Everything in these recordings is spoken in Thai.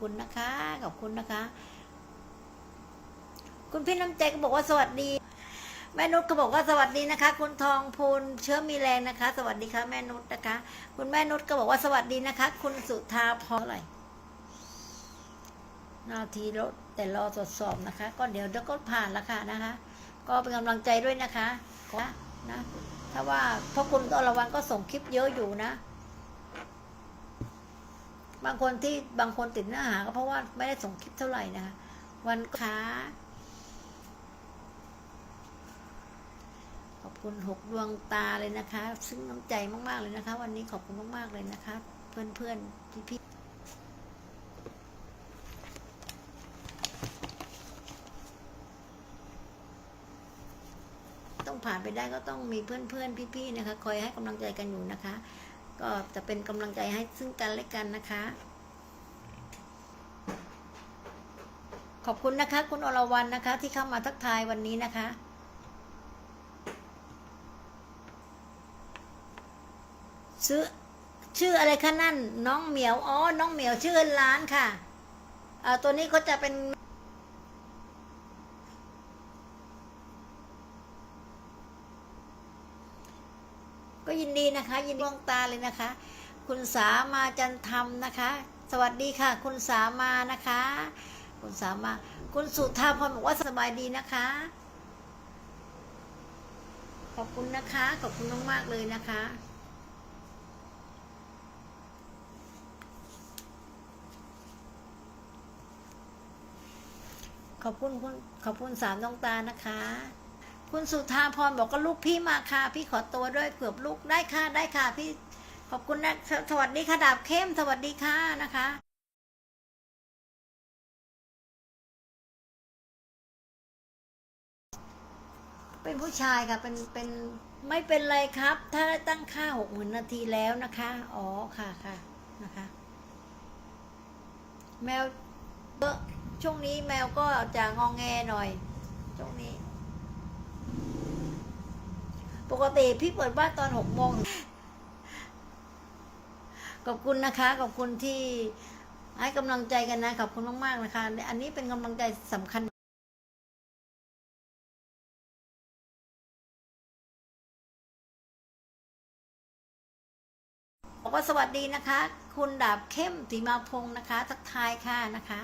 คุณนะคะ ขอบคุณนะคะ คุณพี่น้ำใจก็บอกว่าสวัสดีแม่นุชก็บอกว่าสวัสดีนะคะ คุณทองพูนเชื้อมีแรงนะคะ สวัสดีค่ะแม่นุชนะคะ คุณแม่นุชก็บอกว่าสวัสดีนะคะ คุณสุธาพรอะไรนาทีรถแต่รอตรวจสอบนะคะ ก็เดี๋ยวเดี๋ยวก็ผ่านล้วค่ะนะคะ ก็เป็นกำลังใจด้วยนะคะนะถ้าว่าพราะคุณอรวรรณก็ส่งคลิปเยอะอยู่นะ บางคนที่บางคนติดเนื้อหาก็เพราะว่าไม่ได้ส่งคลิปเท่าไหร่นะคะ วันค้า ขอบคุณหกดวงตาเลยนะคะ ซึ่งน้ำใจมาก ๆ เลยนะคะ วันนี้ขอบคุณมาก ๆ เลยนะคะ เพื่อนๆพี่ๆต้องผ่านไปได้ก็ต้องมีเพื่อนๆ พี่ๆ นะคะ คอยให้กำลังใจกันอยู่นะคะ ก็จะเป็นกำลังใจให้ซึ่งกันและกันนะคะ ขอบคุณนะคะ คุณอรวรรณนะคะ ที่เข้ามาทักทายวันนี้นะคะชื่อชื่ออะไรคะนั่น น้องเหมียวอ๋อน้องเหมียวชื่อร้านค่ะอ่อตัวนี้เขาจะเป็น ก็ยินดีนะคะ ยินดีดวงตาเลยนะคะ คุณสามาจันทรรมนะคะ สวัสดีค่ะ คุณสามานะคะ คุณสามา คุณสุธาพรบอกว่าสบายดีนะคะ ขอบคุณนะคะ ขอบคุณมากๆเลยนะคะขอบคุณคุณขอบคุณสามดวงตานะคะ คุณสุธาพรบอกก็ลูกพี่มาค่ะ พี่ขอตัวด้วยเกือบลูกได้ค่ะได้ค่ะ พี่ขอบคุณนะสวัสดีค่ะดาบเข้มสวัสดีค่ะนะคะเป็นผู้ชายค่ะเป็นเป็นไม่เป็นไรครับ ถ้าได้ตั้งค่าหกหมื่นนาทีแล้วนะคะ อ๋อค่ะค่ะนะคะ แมวเยอะช่วงนี้แมวก็จะงองแงหน่อยช่วงนี้ ปกติพี่เปิดบ้านตอนหกโมงขอบคุณนะคะ ขอบคุณที่ให้กำลังใจกันนะ ขอบคุณมากๆนะคะ อันนี้เป็นกำลังใจสำคัญบอกว่าสวัสดีนะคะ คุณดาบเข้มสีมาพงศ์นะคะ ทักทายค่ะนะคะ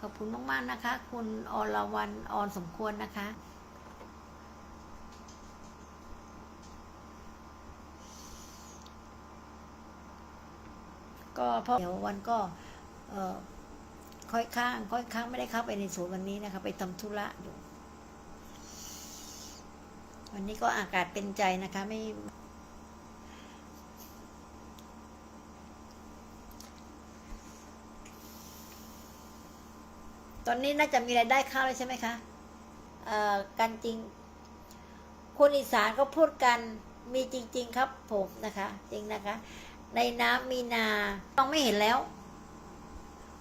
ขอบคุณมากๆนะคะ คุณอรวรรณออนสมควรนะคะ ก็พราะเดี๋ยววันก็เออค่อยข้าง ค่อยข้างไม่ได้เข้าไปในศูนย์วันนี้นะคะ ไปทำธุระอยู่ วันนี้ก็อากาศเป็นใจนะคะ ไม่ตอนนี้น่าจะมีรายได้เข้าแล้วใช่ไหมคะเอ่อกันจริง คนอีสานก็พูดกันมีจริง ๆ ครับผมนะคะ จริงนะคะ ในน้ำมีนาต้องไม่เห็นแล้ว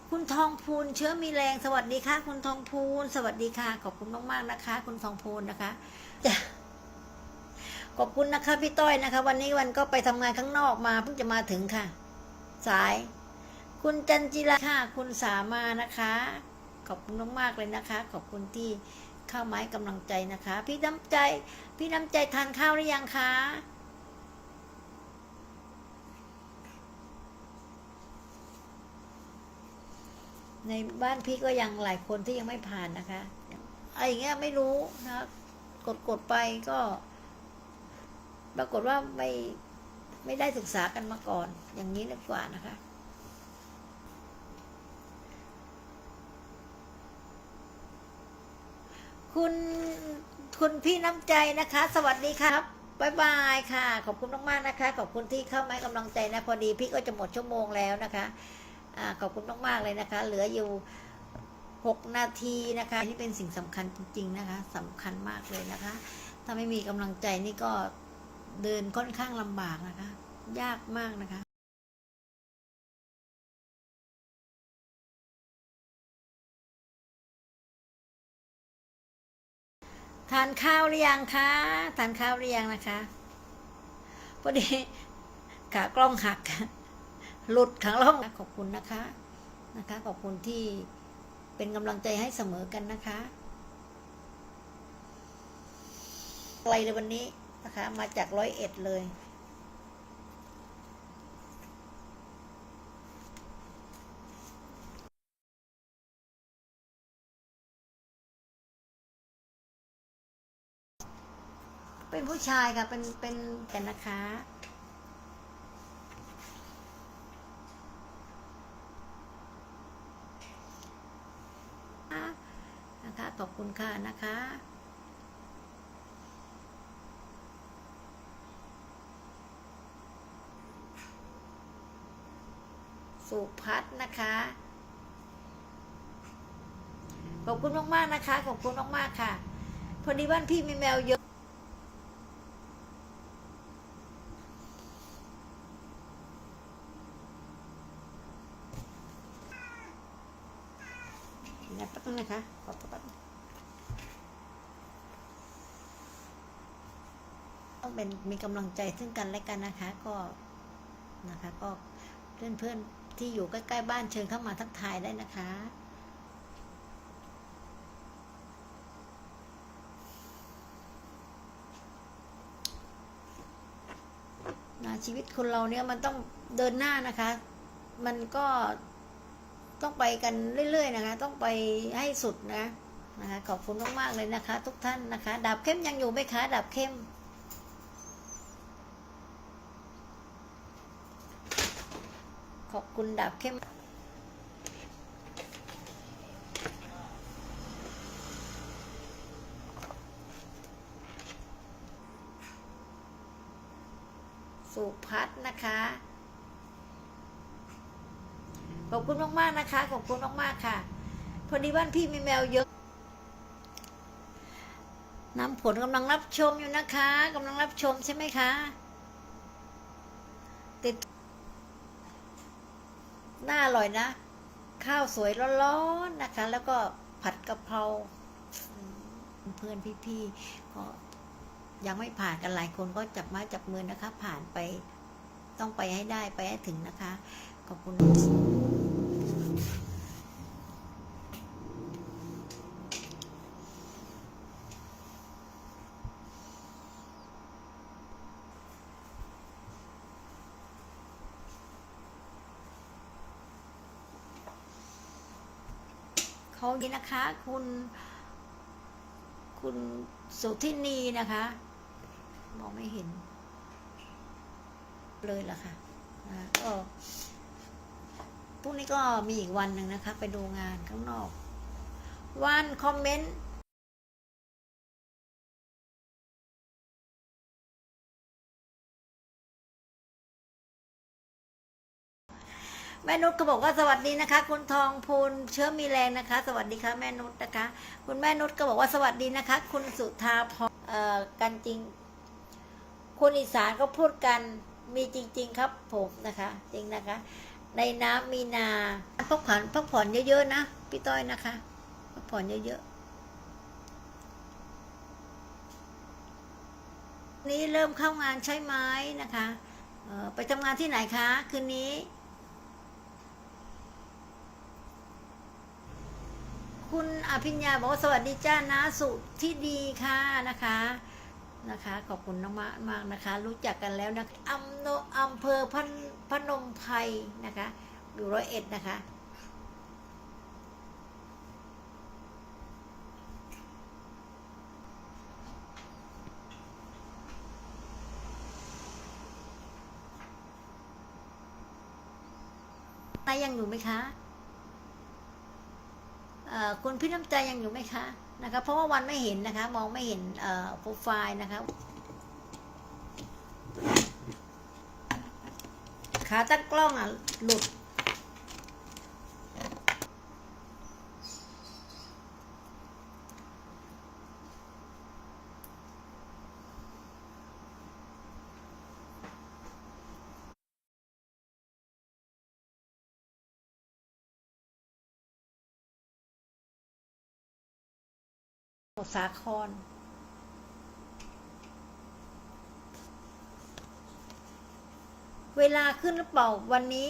คุณทองพูนเชื้อมีแรงสวัสดีค่ะ คุณทองพูน สวัสดีค่ะ ขอบคุณมากๆนะคะ คุณทองพูนนะคะขอบคุณนะคะพี่ต้อยนะคะ วันนี้วันก็ไปทำงานข้างนอกมาเพิ่งจะมาถึงค่ะ สาย คุณจันจิราค่ะ คุณสามานะคะ ขอบคุณมากๆเลยนะคะ ขอบคุณที่เข้ามาให้กำลังใจนะคะ พี่น้ำใจ พี่น้ำใจทานข้าวหรือยังคะ ในบ้านพี่ก็ยังหลายคนที่ยังไม่ผ่านนะคะอะไรอย่างเงี้ยไม่รู้นะกดกดไปก็ปรากฏว่าไม่ไม่ได้ศึกษากันมาก่อน อย่างนี้ดีกว่านะคะ คุณคุณพี่น้ำใจนะคะ สวัสดีครับบายบายค่ะ ขอบคุณมากๆนะคะ ขอบคุณที่เข้ามาให้กำลังใจนะ พอดีพี่ก็จะหมดชั่วโมงแล้วนะคะ อขอบคุณมากๆเลยนะคะ เหลืออยู่หกนาทีนะคะนี่เป็นสิ่งสำคัญจริง ๆ นะคะสำคัญมากเลยนะคะ ถ้าไม่มีกำลังใจนี่ก็เดินค่อนข้างลำบากนะคะ ยากมากนะคะทานข้าวหรือยังคะทานข้าวหรือยังนะคะพอดีขากล้องหัก หลุดขังล่องขอบคุณนะคะนะคะ ขอบคุณที่เป็นกำลังใจให้เสมอกันนะคะอะไรในวันนี้นะคะ มาจากร้อยเอ็ดเลย เป็นผู้ชายค่ะ เป็นเป็นกันนะคะ นะ คะขอบคุณค่ะนะคะ สุพัฒน์นะคะ ขอบคุณมากๆนะคะ ขอบคุณมากๆค่ะ พอดีบ้านพี่มีแมวเยอะนะแป๊บนึงนะคะขอแป๊บนึงต้อง เป็นมีกำลังใจซึ่งกันและกันนะคะ ก็นะคะ ก็เพื่อนเพื่อนที่อยู่ใกล้ๆบ้านเชิญเข้ามาทักทายได้นะคะนะชีวิตคนเราเนี่ยมันต้องเดินหน้านะคะ มันก็ต้องไปกันเรื่อย ๆ นะคะ ต้องไปให้สุดนะนะคะขอบคุณมากๆเลยนะคะ ทุกท่านนะคะ ดาบเข้มยังอยู่ไหมคะ ดาบเข้ม ขอบคุณดาบเข้มสุพัฒนะคะ ขอบคุณมากๆนะคะ ขอบคุณมากๆค่ะ พอดีบ้านพี่มีแมวเยอะ น้ำผลกำลังรับชมอยู่นะคะกำลังรับชมใช่ไหมคะ ติด น่าอร่อยนะ ข้าวสวยร้อนๆนะคะ แล้วก็ผัดกะเพราเพื่อนพี่ๆก็ยังไม่ผ่านกันหลายคนก็จับม้จับมือนะคะ ผ่านไปต้องไปให้ได้ไปให้ถึงนะคะ ขอบคุณ เขาดีนะคะ คุณ คุณสุทินีนะคะ มองไม่เห็น เลยล่ะค่ะนะก็พรุ่งนี้ก็มีอีกวันหนึ่งนะคะ ไปดูงานข้างนอก วันคอมเมนต์ แม่นุชก็บอกว่าสวัสดีนะคะ คุณทองพูนเชื้อมีแรงนะคะ สวัสดีค่ะแม่นุชนะคะ คุณแม่นุชก็บอกว่าสวัสดีนะคะ คุณสุธาพรเอ่อกันจริงคุณอีสานก็พูดกันมีจริง ๆ ครับผมนะคะ จริงนะคะ ในน้ำมีนาพักผ่อนพักผ่อนเยอะๆนะพี่ต้อยนะคะพักผ่อนเยอะๆนี้เริ่มเข้างานใช่ไหมนะคะเอ่อไปทำงานที่ไหนคะ คืนนี้ คุณอภิญญาบอกว่าสวัสดีจ้านะสุที่ดีค่ะนะคะนะคะ ขอบคุณมากมากนะคะ รู้จักกันแล้วนะอำโนอำเภอพนพนมไพรนะคะอยู่ร้อยเอ็ดนะคะนายยังอยู่ไหมคะ คุณพี่น้ำใจยังอยู่ไหมคะนะคะเพราะว่าวันไม่เห็นนะคะ มองไม่เห็นโปรไฟล์นะคะขาตั้งกล้องอะหลุด ทรสาคร เวลาขึ้นหรือเปล่าวันนี้